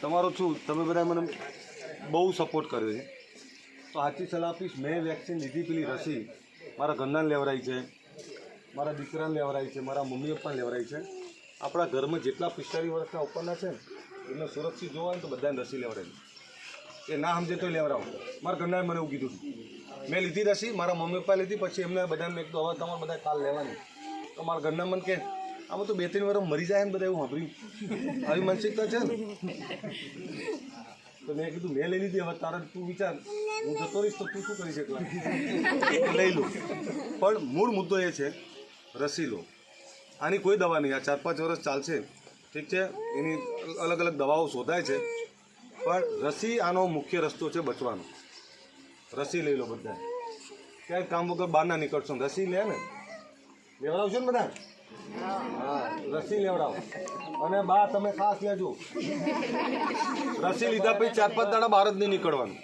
તમારો છું. તમે બધા મને બહુ સપોર્ટ કર્યો છે. તો સાચી સલાહ આપીશ, મેં વેક્સિન લીધી પેલી રસી. મારા ઘરના લેવરાઈ છે. મારા દીકરાને લેવરાઈ છે. મારા મમ્મી પપ્પાને લેવરાઈ છે. આપણા ઘરમાં જેટલા પિસ્તાલીસ વર્ષના ઉપરના છે એમને સુરક્ષિત જોવા તો બધાને રસી લેવડાવી એ ના સમજે તો લેવડાવો. મારા ઘરના મને એવું કીધું મેં લીધી રસી, મારા મમ્મી પપ્પા લીધી, પછી એમને બધાને મેં કીધું, હવે તમારે બધા કાલ લેવાની. તો મારા ઘરના મને કે આમાં તો બે ત્રણ વાર મરી જાય ને બધા એવું સાંભળ્યું. આવી માનસિકતા છે ને. તો મેં કીધું, મેં લઈ લીધી, હવે તારે તું વિચાર. હું જતો રહીશ તો તું શું કરી શકલા? લઈ લો. પણ મૂળ મુદ્દો એ છે, રસી લો. આની કોઈ દવા નહીં. આ ચાર પાંચ વર્ષ ચાલશે. ઠીક છે? એની અલગ અલગ દવાઓ શોધાય છે. પણ રસી આનો મુખ્ય રસ્તો છે બચવાનો. રસી લઈ લો બધા. ક્યાંય કામ વગર બહાર ના નીકળશો. રસી લે ને. લેવડાવશો ને બધા? રસી લેવડાવો. અને બા, તમે ખાસ લેજો. રસી લીધા પછી ચાર પાંચ દાડા બહાર જ નહીં નીકળવાનું.